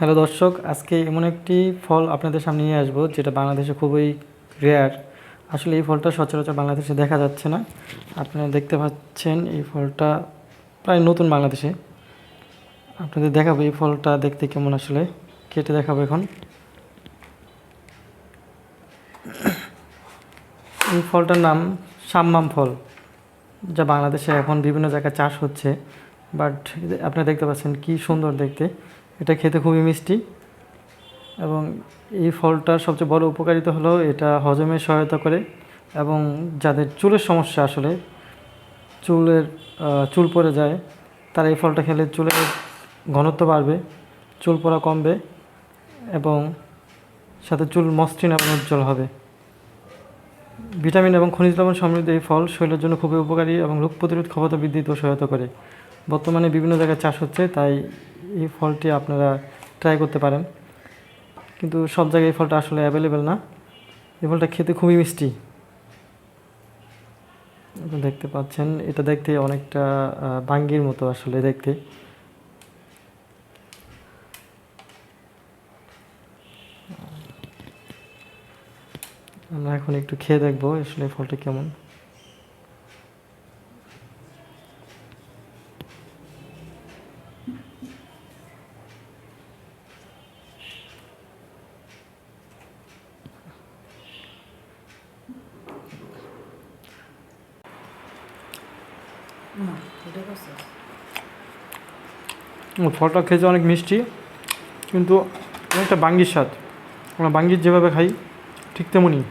Hello দর্শক, আজকে এমন একটি ফল আপনাদের সামনে নিয়ে আসব, যেটা বাংলাদেশে খুবই রেয়ার আসলে এই ফলটা সচরাচর বাংলাদেশে দেখা যাচ্ছে না। আপনারা দেখতে পাচ্ছেন এই ফলটা প্রায় নতুন বাংলাদেশে। আপনাদের দেখাবো এই ফলটা দেখতে কেমন আসলে, কেটে দেখাবো এখন। এই ফলটার নাম সাম্মাম ফল, যা বাংলাদেশে এখন বিভিন্ন জায়গায় চাষ হচ্ছে। বাট আপনারা দেখতে পাচ্ছেন কি সুন্দর দেখতে। এটা খেতে খুবই মিষ্টি এবং এই ফলটার সবচেয়ে বড় উপকারিতা হলো এটা হজমে সহায়তা করে এবং যাদের চুলের সমস্যা আসলে চুলের চুল পড়ে যায়, তারা এই ফলটা খেলে চুলের ঘনত্ব বাড়বে, চুল পড়া কমবে এবং সাথে চুল মসৃণ এবং উজ্জ্বল হবে। ভিটামিন এবং খনিজ লবণ সমৃদ্ধ এই ফল শরীরের জন্য খুবই উপকারী এবং রোগ প্রতিরোধ ক্ষমতা বৃদ্ধিতেও সহায়তা করে। বর্তমানে বিভিন্ন জায়গায় চাষ হচ্ছে, তাই এই ফলটি আপনারা ট্রাই করতে পারেন। কিন্তু সব জায়গায় এই ফলটা আসলে অ্যাভেলেবেল না। এই ফলটা খেতে খুবই মিষ্টি। দেখতে পাচ্ছেন, এটা দেখতে অনেকটা বাঙ্গির মতো আসলে দেখতে। আমরা এখন একটু খেয়ে দেখব আসলে ফলটা কেমন। ফলটা খেতে অনেক মিষ্টি কিন্তু অনেকটা বাঙ্গির স্বাদ। আমরা বাঙ্গির যেভাবে খাই ঠিক তেমনই।